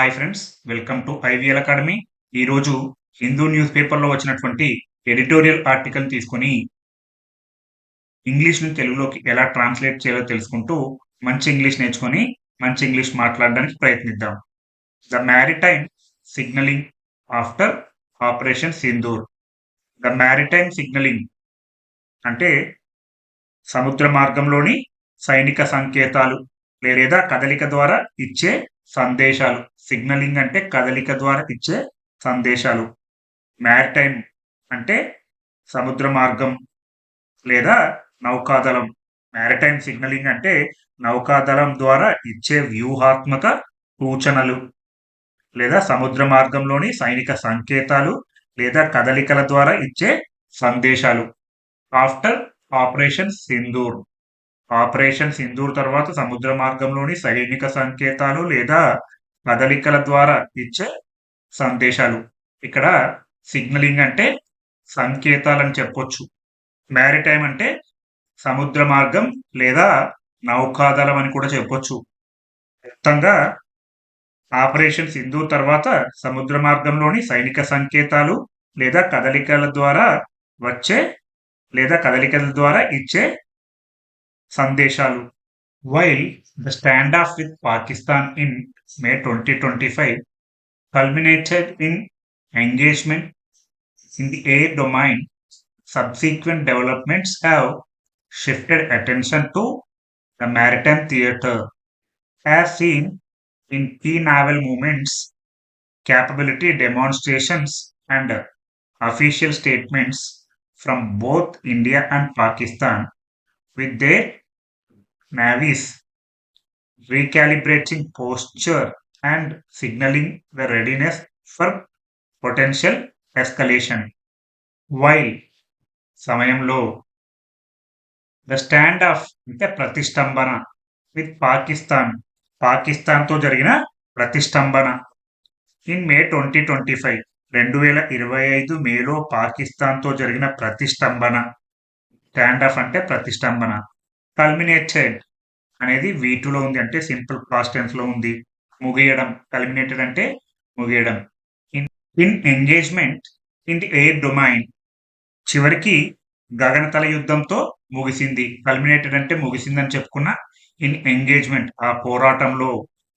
Hi friends welcome to IVL academy ఈరోజు Hindu news పేపర్లో వచ్చినటువంటి ఎడిటోరియల్ ఆర్టికల్ తీసుకొని ఇంగ్లీష్ని తెలుగులోకి ఎలా ట్రాన్స్లేట్ చేయాలో తెలుసుకుంటూ మంచి ఇంగ్లీష్ నేర్చుకొని మంచి ఇంగ్లీష్ మాట్లాడడానికి ప్రయత్నిద్దాం. The maritime signalling after operation Sindoor the maritime signalling అంటే సముద్ర మార్గంలోని సైనిక సంకేతాలు లేదా కదలిక ద్వారా ఇచ్చే సందేశాలు. సిగ్నలింగ్ అంటే కదలిక ద్వారా ఇచ్చే సందేశాలు. మ్యారిటైమ్ అంటే సముద్ర మార్గం లేదా నౌకాదళం. మ్యారిటైమ్ సిగ్నలింగ్ అంటే నౌకాదళం ద్వారా ఇచ్చే వ్యూహాత్మక సూచనలు లేదా సముద్ర మార్గంలోని సైనిక సంకేతాలు లేదా కదలికల ద్వారా ఇచ్చే సందేశాలు. After operation Sindoor. Operation Sindoor తర్వాత సముద్ర మార్గంలోని సైనిక సంకేతాలు లేదా కదలికల ద్వారా ఇచ్చే సందేశాలు. ఇక్కడ సిగ్నలింగ్ అంటే సంకేతాలని చెప్పొచ్చు. మ్యారిటైమ్ అంటే సముద్ర మార్గం లేదా నౌకాదళం అని కూడా చెప్పొచ్చు. మొత్తంగా ఆపరేషన్ సింధు తర్వాత సముద్ర మార్గంలోని సైనిక సంకేతాలు లేదా కదలికల ద్వారా వచ్చే లేదా కదలికల ద్వారా ఇచ్చే సందేశాలు. While the standoff with Pakistan in May 2025 culminated in engagement in the air domain. Subsequent developments have shifted attention to the maritime theater, as seen in key naval movements, capability demonstrations, and official statements from both India and Pakistan with their navies recalibrating posture and signaling the readiness for potential escalation. While సమయంలో the stand of అంటే ప్రతిష్టంభన with Pakistan పాకిస్తాన్తో జరిగిన ప్రతిష్టంభన. In May twenty twenty five రెండు వేల ఇరవై ఐదు మేలో పాకిస్తాన్తో జరిగిన ప్రతిష్టంభన. స్టాండ్ ఆఫ్ అంటే ప్రతిష్టంభన. కల్మినేటెడ్ అనేది వీటులో ఉంది అంటే సింపుల్ పాస్ట్లో ఉంది. ముగియడం కల్మినేటెడ్ అంటే ముగియడం. In in engagement in the air domain చివరికి గగనతల యుద్ధంతో ముగిసింది. కల్మినేటెడ్ అంటే ముగిసిందని చెప్పుకున్న ఇన్ ఎంగేజ్మెంట్ ఆ పోరాటంలో.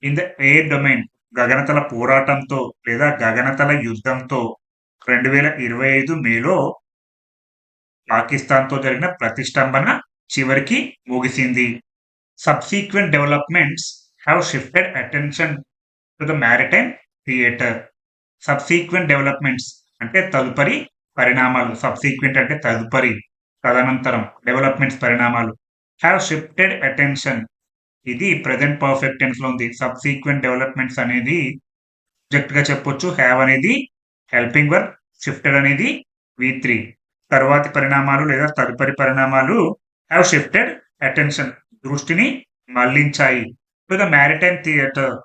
ఇన్ ద ఎయిర్ డొమైన్ గగనతల పోరాటంతో లేదా గగనతల యుద్ధంతో. రెండు వేల ఇరవై ఐదు మేలో పాకిస్తాన్తో జరిగిన ప్రతిష్టంభన చివరికి ముగిసింది. Subsequent developments have shifted attention to the maritime theatre subsequent developments అంటే తదుపరి పరిణామాలు. సబ్సీక్వెంట్ అంటే తదుపరి తదనంతరం డెవలప్మెంట్స్ పరిణామాలు హ్యావ్ షిఫ్టెడ్ అటెన్షన్ ఇది ప్రజెంట్ పర్ఫెక్ట్ టెన్స్లో ఉంది. సబ్సీక్వెంట్ డెవలప్మెంట్స్ అనేది సబ్జెక్ట్గా చెప్పొచ్చు. హ్యావ్ అనేది హెల్పింగ్ వర్క్ షిఫ్టెడ్ అనేది వి త్రీ తరువాతి పరిణామాలు లేదా తదుపరి పరిణామాలు హ్యావ్ షిఫ్టెడ్ అటెన్షన్ దృష్టిని మళ్ళించాయి. టు ద మ్యారిటైమ్ థియేటర్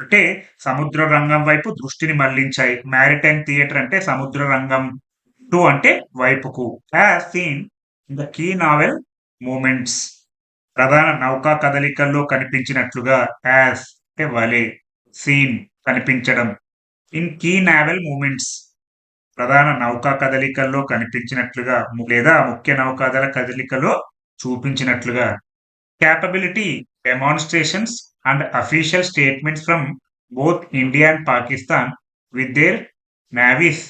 అంటే సముద్ర రంగం వైపు దృష్టిని మళ్ళించాయి. మ్యారిటైమ్ థియేటర్ అంటే సముద్ర రంగం టు అంటే వైపుకు. As seen the key naval movements. ప్రధాన నౌకా కదలికల్లో కనిపించినట్లుగా యాజ్ అంటే వలే సీన్ కనిపించడం. In key naval movements. ప్రధాన నౌకా కదలికల్లో కనిపించినట్లుగా లేదా ముఖ్య నౌకాదల కదలికలో చూపించినట్లుగా capability demonstrations and official statements from both India and Pakistan with their navies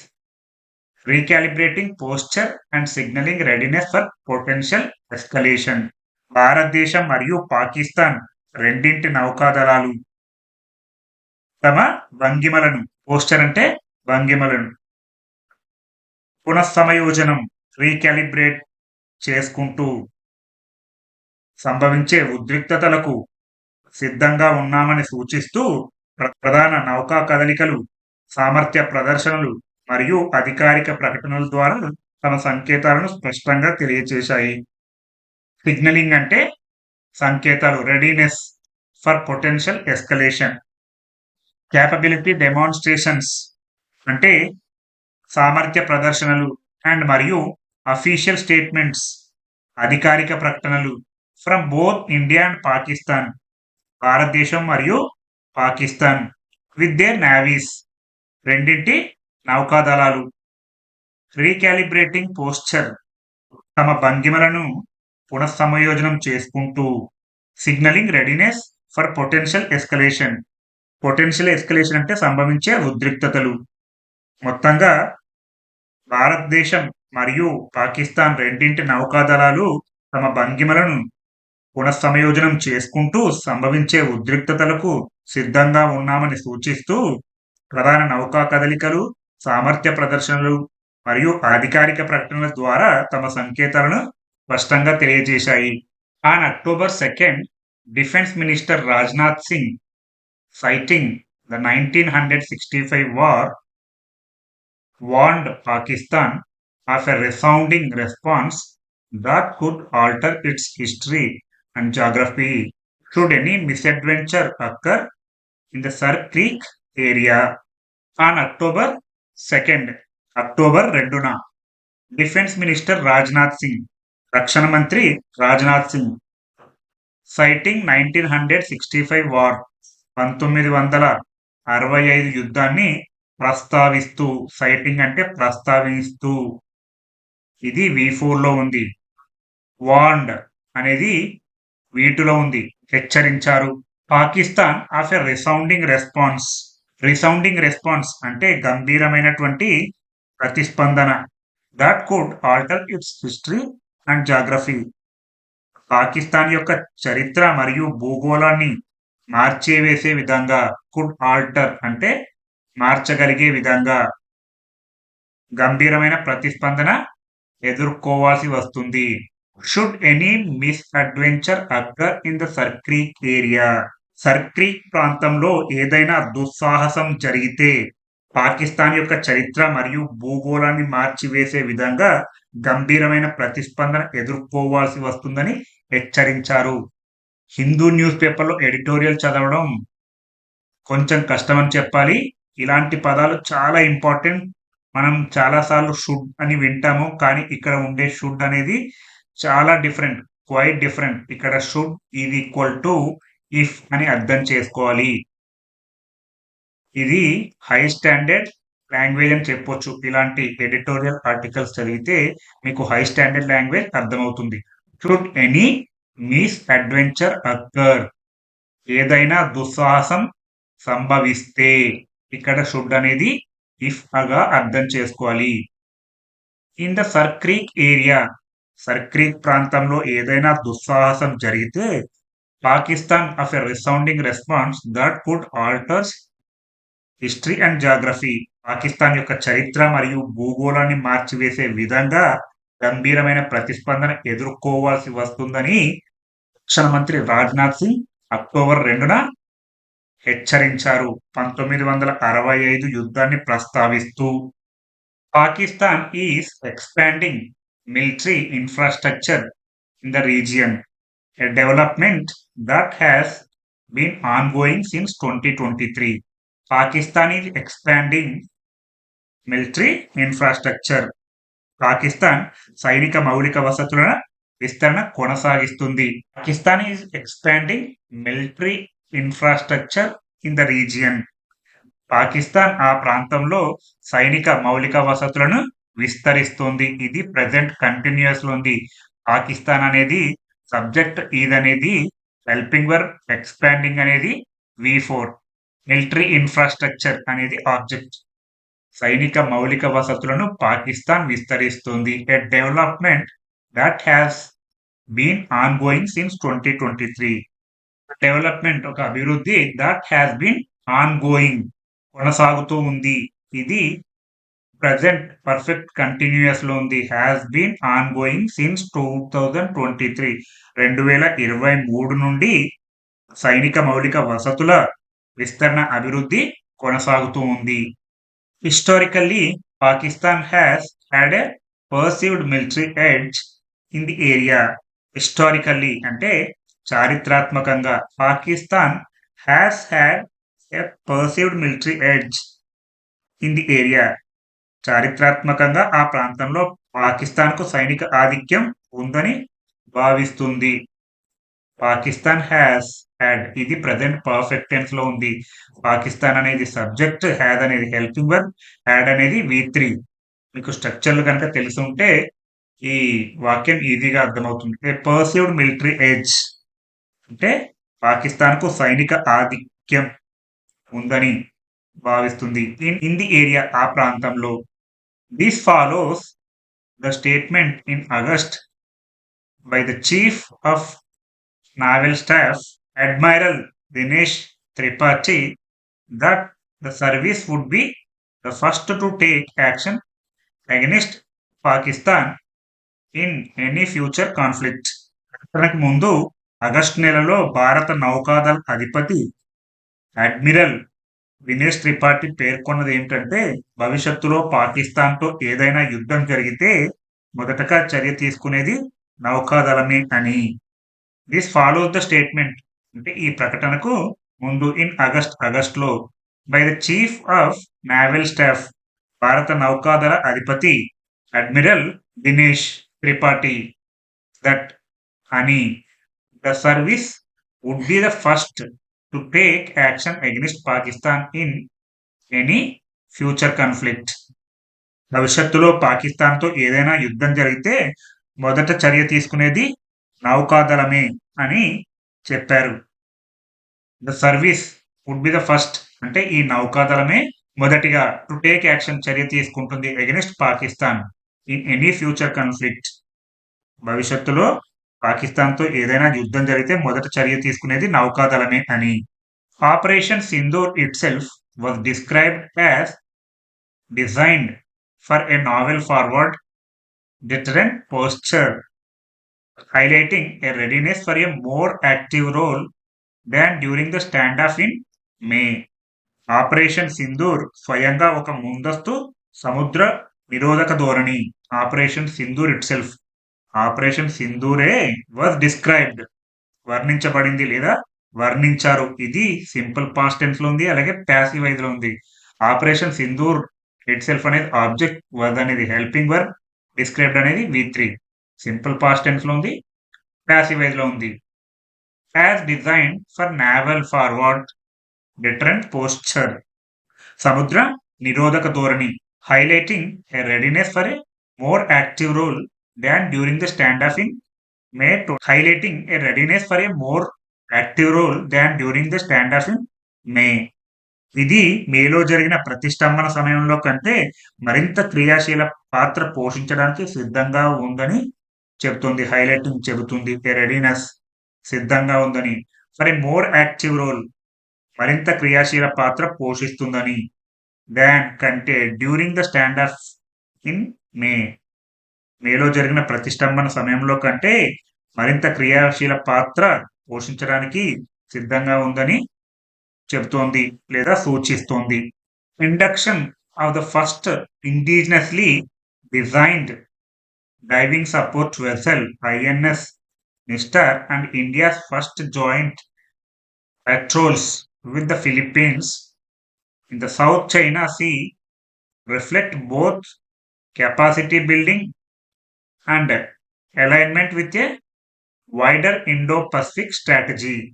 recalibrating posture and signalling readiness for potential escalation భారతదేశం మరియు పాకిస్తాన్ రెండింటి నౌకాదళాలు. తమ భంగిమలను పోస్టర్ అంటే భంగిమలను. పునఃసమయోజనం రీకాలిబ్రేట్ చేసుకుంటూ. సంభవించే ఉద్రిక్తతలకు సిద్ధంగా ఉన్నామని సూచిస్తూ ప్రధాన నౌకా కదలికలు సామర్థ్య ప్రదర్శనలు మరియు అధికారిక ప్రకటనల ద్వారా తమ సంకేతాలను స్పష్టంగా తెలియజేశాయి సిగ్నలింగ్ అంటే సంకేతాలు readiness for potential escalation capability demonstrations అంటే సామర్థ్య ప్రదర్శనలు అండ్ మరియు అఫీషియల్ స్టేట్మెంట్స్ అధికారిక ప్రకటనలు from both India and Pakistan భారతదేశం మరియు పాకిస్తాన్ విత్ దేర్ నావీస్ రెండింటి నౌకాదళాలు. రీకాలిబ్రేటింగ్ పోస్చర్ తమ భంగిమలను పునఃసమయోజనం చేసుకుంటూ signalling readiness for potential escalation potential escalation అంటే సంభవించే ఉద్రిక్తతలు. మొత్తంగా భారతదేశం మరియు పాకిస్తాన్ రెండింటి నౌకాదళాలు తమ భంగిమలను పునఃసమయోజనం చేసుకుంటూ సంభవించే ఉద్రిక్తతలకు సిద్ధంగా ఉన్నామని సూచిస్తూ ప్రధాన నౌకా కదలికలు సామర్థ్య ప్రదర్శనలు మరియు అధికారిక ప్రకటనల ద్వారా తమ సంకేతాలను స్పష్టంగా తెలియజేశాయి. On October second defence minister Rajnath Singh citing the nineteen hundred sixty five war warned Pakistan of a resounding response that could alter its history. And geography. Should any misadventure occur in the Sir Creek area On October 2nd, October రెండున? Defence minister Rajnath Singh రక్షణ మంత్రి Rajnath Singh citing nineteen hundred sixty five war పంతొమ్మిది వందల అరవై ఐదు యుద్ధాన్ని ప్రస్తావిస్తూ citing అంటే ప్రస్తావిస్తూ. ఇది వి ఫోర్లో ఉంది. వాండ్ అనేది వీటిలో ఉంది. హెచ్చరించారు. Pakistan of a resounding response resounding response అంటే గంభీరమైనటువంటి ప్రతిస్పందన. That could alter its history and geography Pakistan యొక్క చరిత్ర మరియు భూగోళాన్ని మార్చేవేసే విధంగా కుడ్ ఆల్టర్ అంటే మార్చగలిగే విధంగా గంభీరమైన ప్రతిస్పందన ఎదుర్కోవాల్సి వస్తుంది. Should any misadventure అక్కర్ in the Sir Creek area Sir Creek ప్రాంతంలో ఏదైనా దుస్సాహసం జరిగితే పాకిస్తాన్ యొక్క చరిత్ర మరియు భూగోళాన్ని మార్చివేసే విధంగా గంభీరమైన ప్రతిస్పందన ఎదుర్కోవాల్సి వస్తుందని హెచ్చరించారు. హిందూ న్యూస్ పేపర్లో ఎడిటోరియల్ చదవడం కొంచెం కష్టమని చెప్పాలి. ఇలాంటి పదాలు చాలా ఇంపార్టెంట్. మనం చాలాసార్లు షుడ్ అని వింటాము కానీ ఇక్కడ ఉండే షుడ్ అనేది చాలా డిఫరెంట్ క్వైట్ డిఫరెంట్ ఇక్కడ should is equal to if అని అర్థం చేసుకోవాలి. ఇది హై స్టాండర్డ్ లాంగ్వేజ్ అని చెప్పొచ్చు. ఇలాంటి ఎడిటోరియల్ ఆర్టికల్స్ చదివితే మీకు హై స్టాండర్డ్ లాంగ్వేజ్ అర్థమవుతుంది. Should any misadventure occur ఏదైనా దుస్సాహసం సంభవిస్తే ఇక్కడ షుడ్ అనేది ఇఫ్ అగా అర్థం చేసుకోవాలి. In the Sir Creek area Sir Creek ప్రాంతంలో ఏదైనా దుస్సాహసం జరిగితే Pakistan of a resounding response that could alters history and geography Pakistan యొక్క చరిత్ర మరియు భూగోళాన్ని మార్చివేసే విధంగా గంభీరమైన ప్రతిస్పందన ఎదుర్కోవాల్సి వస్తుందని రక్షణ మంత్రి రాజ్నాథ్ సింగ్ అక్టోబర్ రెండున హెచ్చరించారు. పంతొమ్మిది వందల అరవై ఐదు యుద్ధాన్ని ప్రస్తావిస్తూ Pakistan is expanding military infrastructure in the region a development that has been ongoing since twenty twenty three Pakistan is expanding military infrastructure Pakistan సైనిక మౌలిక వసతులను విస్తరణ కొనసాగిస్తుంది. Pakistan is expanding military infrastructure in the region Pakistan ఆ ప్రాంతంలో సైనిక మౌలిక వసతులను విస్తరిస్తుంది. ఇది ప్రజెంట్ కంటిన్యూస్లో ఉంది. పాకిస్తాన్ అనేది సబ్జెక్ట్ ఈద్ అనేది హెల్పింగ్ వర్ ఎక్స్పాండింగ్ అనేది వి ఫోర్. మిలిటరీ ఇన్ఫ్రాస్ట్రక్చర్ అనేది ఆబ్జెక్ట్. సైనిక మౌలిక వసతులను పాకిస్తాన్ విస్తరిస్తుంది. A development that has been ongoing since twenty twenty three development ఒక అభివృద్ధి that has been ongoing కొనసాగుతూ ఉంది. ఇది ప్రజెంట్ పర్ఫెక్ట్ కంటిన్యూస్లో ఉంది has been ongoing since two thousand twenty three రెండు వేల ఇరవై మూడు నుండి సైనిక మౌలిక వసతుల విస్తరణ అభివృద్ధి కొనసాగుతూ ఉంది. Historically Pakistan has had a perceived military edge in the area historically అంటే చారిత్రాత్మకంగా Pakistan has had a perceived military edge in the area చారిత్రాత్మకంగా ఆ ప్రాంతంలో పాకిస్తాన్కు సైనిక ఆధిక్యం ఉందని భావిస్తుంది. పాకిస్తాన్ హ్యాస్ హ్యాడ్ ఇది ప్రజెంట్ పర్ఫెక్ట్ టెన్స్లో ఉంది. పాకిస్తాన్ అనేది సబ్జెక్ట్ హ్యాడ్ అనేది హెల్పింగ్ వర్క్ హ్యాడ్ అనేది వి త్రీ మీకు స్ట్రక్చర్లు కనుక తెలిసి ఉంటే ఈ వాక్యం ఈజీగా అర్థమవుతుంది. ఏ పర్సీవ్డ్ మిలిటరీ ఏజ్ అంటే పాకిస్తాన్కు సైనిక ఆధిక్యం ఉందని భావిస్తుంది. ఇన్ ఇన్ ది ఏరియా ఆ ప్రాంతంలో this follows the statement in August by the chief of naval staff admiral Dinesh Tripathi that the service would be the first to take action against Pakistan in any future conflict. అతనికి ముందు August నెలలో భారత నౌకాదళ అధిపతి admiral Vinesh Tripathi పేర్కొన్నది ఏంటంటే భవిష్యత్తులో పాకిస్తాన్తో ఏదైనా యుద్ధం జరిగితే మొదటగా చర్య తీసుకునేది నౌకాదళమే అని. దిస్ ఫాలోస్ ద స్టేట్మెంట్ అంటే ఈ ప్రకటనకు ముందు ఇన్ ఆగస్ట్ ఆగస్ట్లో by the chief of naval staff భారత నౌకాదళ అధిపతి అడ్మిరల్ దినేష్ త్రిపాఠి దట్ అని the service would be the first to take action against Pakistan in any future conflict భవిష్యత్తులో పాకిస్తాన్తో ఏదైనా యుద్ధం జరిగితే మొదట చర్య తీసుకునేది నౌకాదళమే అని చెప్పారు. The service would be the first అంటే ఈ నౌకాదళమే మొదటిగా టు టేక్ యాక్షన్ చర్య తీసుకుంటుంది against Pakistan in any future conflict భవిష్యత్తులో పాకిస్తాన్తో ఏదైనా యుద్ధం జరిగితే మొదట చర్య తీసుకునేది నౌకాదళమే అని. Operation Sindoor itself was described as designed for a naval forward deterrent posture highlighting a readiness for a more active role than during the standoff in May. Operation Sindoor స్వయంగా ఒక ముందస్తు సముద్ర నిరోధక ధోరణి ఆపరేషన్ సింధూర్ ఇట్సెల్ఫ్. ఆపరేషన్ సింధూరే was described. వర్ణించబడింది లేదా? వర్ణించారు. ఇది సింపుల్ పాస్ట్ టెన్స్లో ఉంది అలాగే ప్యాసివ్ వైజ్లో ఉంది. ఆపరేషన్ సింధూర్ ఇట్ సెల్ఫ్ అనేది ఆబ్జెక్ట్ వర్డ్ అనేది హెల్పింగ్ వర్క్ డిస్క్రైబ్డ్ అనేది వి త్రీ. సింపుల్ పాస్ట్ టెన్స్లో ఉంది ప్యాసివ్ వైజ్లో ఉంది. As design for naval forward deterrent posture. సముద్ర నిరోధక ధోరణి highlighting a readiness for a more active role than during the standoff in in May a highlighting a readiness for a more active role than during the standoff in May ఇది మేలో జరిగిన ప్రతిష్టంభన సమయంలో కంటే మరింత క్రియాశీల పాత్ర పోషించడానికి సిద్ధంగా ఉందని చెబుతుంది హైలైటింగ్ చెబుతుంది రెడీనెస్ సిద్ధంగా ఉందని. For a more active role మరింత క్రియాశీల పాత్ర పోషిస్తుందని. దాన్ కంటే during the standoff in May మేలో జరిగిన ప్రతిష్టంభన సమయంలో కంటే మరింత క్రియాశీల పాత్ర పోషించడానికి సిద్ధంగా ఉందని చెబుతోంది లేదా సూచిస్తోంది. Induction of the first indigenously designed diving support vessel INS Nistar and India's first joint patrols with the Philippines in the South China Sea reflect both capacity building and alignment with a wider Indo Pacific strategy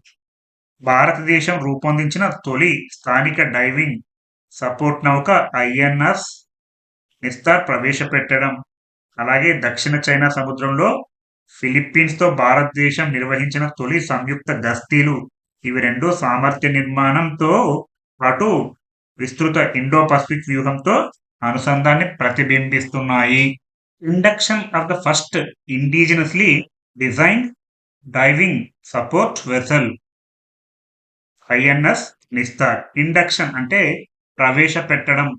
భారతదేశం రూపొందించిన తొలి స్థానిక diving support నౌక INS Nistar ప్రవేశపెట్టడం. అలాగే దక్షిణ China సముద్రంలో ఫిలిప్పీన్స్తో భారతదేశం నిర్వహించిన తొలి సంయుక్త గస్తీలు. ఇవి రెండు సామర్థ్య నిర్మాణంతో పాటు విస్తృత ఇండో పసిఫిక్ వ్యూహంతో అనుసంధాన్ని ప్రతిబింబిస్తున్నాయి. Induction of the first indigenously design diving support vessel INS Nistar induction అంటే ప్రవేశపెట్టడం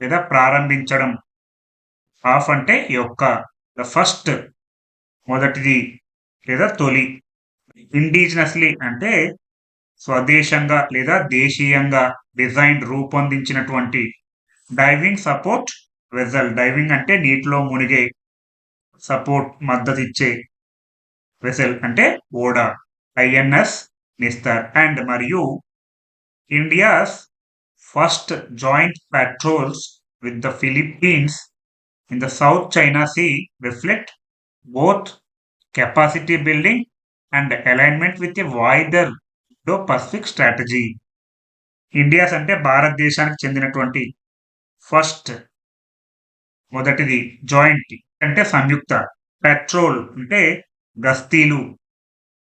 లేదా ప్రారంభించడం. ఆఫ్ అంటే యొక్క ద ఫస్ట్ మొదటిది లేదా తొలి. ఇండిజినస్లీ అంటే స్వదేశంగా లేదా దేశీయంగా డిజైన్ రూపొందించినటువంటి డైవింగ్ సపోర్ట్ వెజల్ డైవింగ్ అంటే నీటిలో మునిగే సపోర్ట్ మద్దతు ఇచ్చే వెసల్ అంటే ఓడ. ఐఎన్ఎస్ నిస్తార్ అండ్ మరియు India's first joint patrols with the Philippines in the South China Sea reflect both capacity building and alignment with a wider do Pacific strategy India's అంటే భారతదేశానికి చెందినటువంటి ఫస్ట్ మొదటిది జాయింట్ అంటే సంయుక్త. పెట్రోల్ అంటే గస్తీలు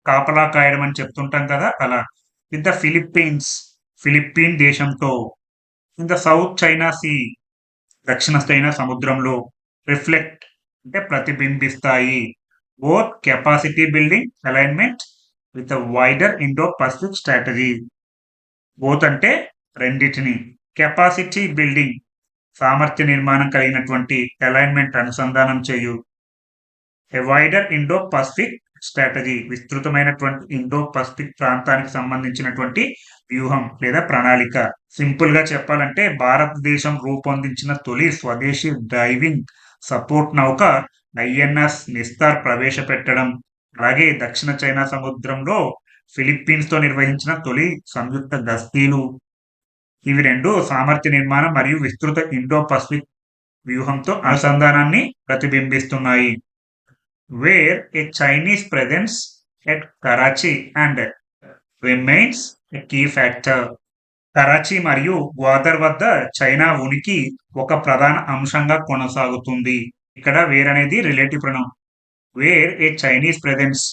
కాపలా కాయడం అని చెప్తుంటాం కదా అలా. విత్ ద ఫిలిప్పీన్స్ ఫిలిప్పీన్ దేశంతో in the South China Sea దక్షిణ చైనా సముద్రంలో రిఫ్లెక్ట్ అంటే ప్రతిబింబిస్తాయి. Both capacity building alignment with wider Indo Pacific strategy both అంటే రెండింటిని. కెపాసిటీ బిల్డింగ్ సామర్థ్య నిర్మాణం కలిగినటువంటి అలైన్మెంట్ అనుసంధానం చేయు. A wider Indo Pacific strategy విస్తృతమైనటువంటి Indo Pacific ప్రాంతానికి సంబంధించినటువంటి వ్యూహం లేదా ప్రణాళిక. సింపుల్గా చెప్పాలంటే భారతదేశం రూపొందించిన తొలి స్వదేశీ డ్రైవింగ్ సపోర్ట్ నౌక ఐఎన్ఎస్ నిస్తార్ ప్రవేశపెట్టడం. అలాగే దక్షిణ చైనా సముద్రంలో ఫిలిప్పీన్స్తో నిర్వహించిన తొలి సంయుక్త గస్తీలు. ఇవి రెండు సామర్థ్య నిర్మాణం మరియు విస్తృత ఇండో పసిఫిక్ వ్యూహంతో అనుసంధానాన్ని ప్రతిబింబిస్తున్నాయి. Where a Chinese presence at Karachi and remains a key factor Karachi మరియు గ్వాదర్ వద్ద చైనా ఉనికి ఒక ప్రధాన అంశంగా కొనసాగుతుంది. ఇక్కడ వేర్ అనేది రిలేటివ్ ప్రణం. వేర్ ఏ చైనీస్ ప్రెజెన్స్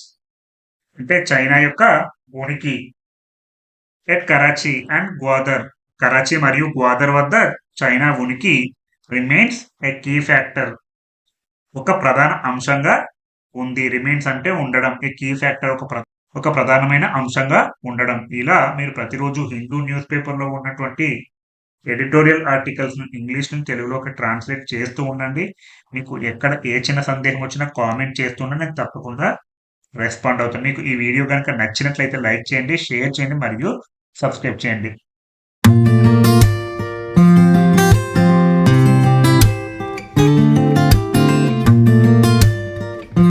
అంటే చైనా యొక్క ఉనికి. At Karachi and Gwadar. Karachi మరియు గ్వాదర్ వద్ద చైనా ఉనికి రిమైన్స్ ఏ కీ ఫ్యాక్టర్ ఒక ప్రధాన అంశంగా ఉంది. రిమైన్స్ అంటే ఉండడం. ఏ కీ ఫ్యాక్టర్ ఒక ప్ర- ఒక ప్రధానమైన అంశంగా ఉండడం. ఇలా మీరు ప్రతిరోజు హిందూ న్యూస్ పేపర్లో ఉన్నటువంటి ఎడిటోరియల్ ఆర్టికల్స్ ఇంగ్లీష్ నుంచి తెలుగులోకి ట్రాన్స్లేట్ చేస్తూ ఉండండి. మీకు ఎక్కడ ఏ చిన్న సందేహం వచ్చినా కామెంట్ చేస్తుండే నేను తప్పకుండా రెస్పాండ్ అవుతాను. మీకు ఈ వీడియో కనుక నచ్చినట్లయితే లైక్ చేయండి షేర్ చేయండి మరియు సబ్స్క్రైబ్ చేయండి.